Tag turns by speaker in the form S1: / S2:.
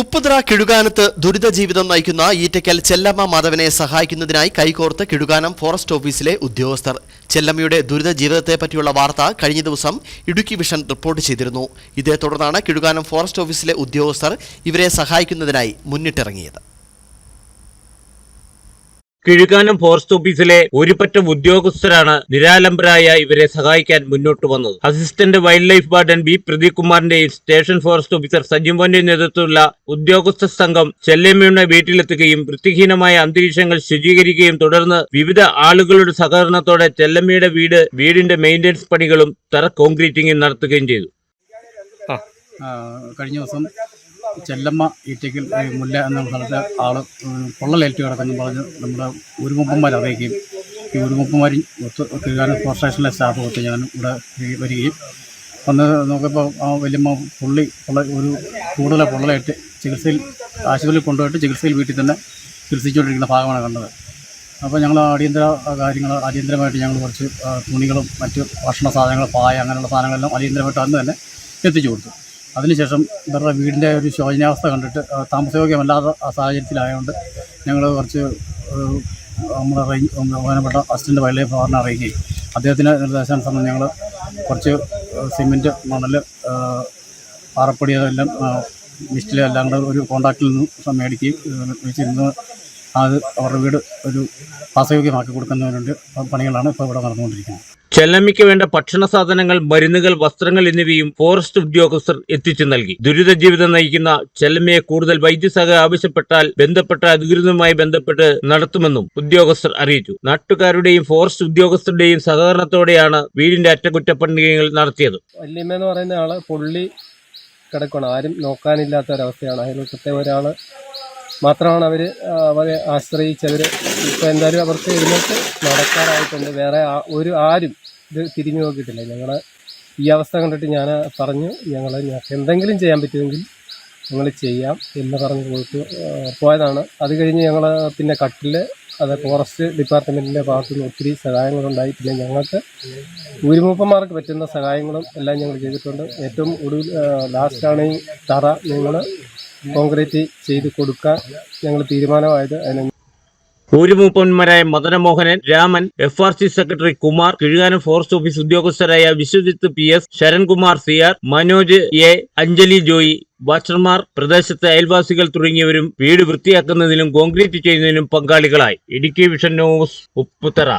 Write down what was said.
S1: ഉപ്പുതറ കിഴുകാനത്ത് ദുരിത ജീവിതം നയിക്കുന്ന ഈറ്റയ്ക്കൽ ചെല്ലമ്മ മാധവനെ സഹായിക്കുന്നതിനായി കൈകോർത്ത് കിഴുകാനം ഫോറസ്റ്റ് ഓഫീസിലെ ഉദ്യോഗസ്ഥർ. ചെല്ലമ്മയുടെ ദുരിത ജീവിതത്തെ പറ്റിയുള്ള വാർത്ത കഴിഞ്ഞ ദിവസം ഇടുക്കി വിഷൻ റിപ്പോർട്ട് ചെയ്തിരുന്നു. ഇതേ തുടർന്നാണ് കിഴുകാനം ഫോറസ്റ്റ് ഓഫീസിലെ ഉദ്യോഗസ്ഥർ ഇവരെ സഹായിക്കുന്നതിനായി മുന്നിട്ടിറങ്ങിയത്.
S2: കിഴുകാനം ഫോറസ്റ്റ് ഓഫീസിലെ ഒരുപറ്റം ഉദ്യോഗസ്ഥരാണ് നിരാലംബരായ ഇവരെ സഹായിക്കാൻ മുന്നോട്ട് വന്നത്. Assistant wild life warden B Pradeep കുമാറിന്റെയും station forest officer സജീവന്റെയും നേതൃത്വത്തിലുള്ള ഉദ്യോഗസ്ഥ സംഘം ചെല്ലമ്മയുടെ വീട്ടിലെത്തുകയും വൃത്തിഹീനമായ അന്തരീക്ഷങ്ങൾ ശുചീകരിക്കുകയും തുടർന്ന് വിവിധ ആളുകളുടെ സഹകരണത്തോടെ ചെല്ലമ്മയുടെ വീട് വീടിന്റെ മെയിന്റനൻസ് പണികളും തറ കോൺക്രീറ്റിംഗും നടത്തുകയും ചെയ്തു.
S3: കഴിഞ്ഞ ദിവസം ചെല്ലമ്മ ഈറ്റയ്ക്കൽ മുല്ല എന്ന സ്ഥലത്തെ ആൾ പൊള്ളലേറ്റ് കിടക്കുന്നു പറഞ്ഞ് നമ്മുടെ ഉരുമുപ്പന്മാർ അറിയിക്കുകയും ഈ ഉരുമുപ്പന്മാരും ഒത്ത് കിഴാനം ഫോർ സ്റ്റേഷനിലെ സ്റ്റാഫ് ഒത്ത് ഞാൻ ഇവിടെ വരികയും. വന്ന് നോക്കിയപ്പോൾ ആ വലിയമ്മ പുള്ളി പൊള്ള ഒരു കൂടുതൽ പൊള്ളലേറ്റ് ചികിത്സയിൽ ആശുപത്രിയിൽ കൊണ്ടുപോയിട്ട് ചികിത്സയിൽ വീട്ടിൽ തന്നെ ചികിത്സിച്ചുകൊണ്ടിരിക്കുന്ന ഭാഗമാണ് കണ്ടത്. അപ്പോൾ ഞങ്ങൾ അടിയന്തര കാര്യങ്ങൾ അടിയന്തരമായിട്ട് ഞങ്ങൾ കുറച്ച് തുണികളും മറ്റ് ഭക്ഷണ സാധനങ്ങൾ പായ അങ്ങനെയുള്ള സാധനങ്ങളെല്ലാം അടിയന്തരമായിട്ട് അന്ന് തന്നെ എത്തിച്ചു കൊടുത്തു. അതിനുശേഷം ഇവരുടെ വീടിന്റെ ഒരു ശോചനാവസ്ഥ കണ്ടിട്ട് താമസയോഗ്യമല്ലാത്ത സാഹചര്യത്തിലായതുകൊണ്ട് ഞങ്ങൾ കുറച്ച് നമ്മുടെ ബഹുമാനപ്പെട്ട അസിസ്റ്റന്റ് വൈൽഡ് ലൈഫ് വാറിനെ അറിയിക്കുകയും അദ്ദേഹത്തിന്റെ നിർദ്ദേശാനുസരണം ഞങ്ങൾ കുറച്ച് സിമെന്റ് മണൽ പാറപ്പൊടി അതെല്ലാം മിസ്റ്റിൽ എല്ലാം കൂടെ ഒരു കോൺട്രാക്റ്റിൽ നിന്ന് മേടിക്കുകയും വെച്ചിരുന്ന് അത് അവരുടെ വീട് ഒരു വാസയോഗ്യമാക്കി കൊടുക്കുന്നതിനുണ്ട് പണികളാണ് ഇപ്പോൾ ഇവിടെ നടന്നുകൊണ്ടിരിക്കുന്നത്.
S2: ചെല്ലമ്മയ്ക്ക് വേണ്ട ഭക്ഷണ സാധനങ്ങൾ മരുന്നുകൾ വസ്ത്രങ്ങൾ എന്നിവയും ഫോറസ്റ്റ് ഉദ്യോഗസ്ഥർ എത്തിച്ചു നൽകി. ദുരിത ജീവിതം നയിക്കുന്ന ചെല്ലമ്മയെ കൂടുതൽ വൈദ്യസഹായം ആവശ്യപ്പെട്ടാൽ ബന്ധപ്പെട്ട അധികൃതരുമായി ബന്ധപ്പെട്ട് നടത്തുമെന്നും ഉദ്യോഗസ്ഥർ അറിയിച്ചു. നാട്ടുകാരുടെയും ഫോറസ്റ്റ് ഉദ്യോഗസ്ഥരുടെയും സഹകരണത്തോടെയാണ് വീടിന്റെ അറ്റകുറ്റപ്പണികൾ നടത്തിയത്.
S4: വല്യമ്മ എന്ന് പറയുന്ന ആൾ പൊള്ളി കിടക്കണം ആരും നോക്കാനില്ലാത്ത ഒരവസ്ഥയാണ് അയൽവക്കത്തെ ഒരാൾ മാത്രമാണ് അവർ അവരെ ആശ്രയിച്ചവർ ഇപ്പോൾ എന്തായാലും അവർക്ക് എഴുന്നേറ്റ് നടക്കാറായിട്ടുണ്ട്. വേറെ ഒരു ആരും ഇത് തിരിഞ്ഞു നോക്കിയിട്ടില്ല. ഞങ്ങൾ ഈ അവസ്ഥ കണ്ടിട്ട് ഞാൻ പറഞ്ഞു ഞങ്ങൾ ഞങ്ങൾക്ക് എന്തെങ്കിലും ചെയ്യാൻ പറ്റുമെങ്കിൽ ഞങ്ങൾ ചെയ്യാം എന്ന് പറഞ്ഞ് പോയിട്ട് പോയതാണ്. അത് കഴിഞ്ഞ് ഞങ്ങൾ പിന്നെ കട്ടിൽ അത് ഫോറസ്റ്റ് ഡിപ്പാർട്ട്മെന്റിന്റെ ഭാഗത്തു നിന്ന് ഒത്തിരി സഹായങ്ങളുണ്ടായി പിന്നെ ഞങ്ങൾക്ക് ഊരുമൂപ്പന്മാർക്ക് പറ്റുന്ന സഹായങ്ങളും എല്ലാം ഞങ്ങൾ ചെയ്തിട്ടുണ്ട്. ഏറ്റവും ഒടുവിൽ ലാസ്റ്റാണ് ഈ തറ ഞങ്ങൾ കോൺക്രീറ്റ് ചെയ്ത് കൊടുക്കാൻ ഞങ്ങൾ തീരുമാനമായത് അതിന്
S2: ഊരുമൂപ്പന്മാരായ Madanamohanan Raman F R C secretary Kumar Kizhukanam forest office ഉദ്യോഗസ്ഥരായ Viswajith P S Sarankumar C R Manoj A Anjali Joy വാച്ചർമാർ പ്രദേശത്തെ അയൽവാസികൾ തുടങ്ങിയവരും വീട് വൃത്തിയാക്കുന്നതിനും കോൺക്രീറ്റ് ചെയ്യുന്നതിനും പങ്കാളികളായി. Idukki vision news Upputhara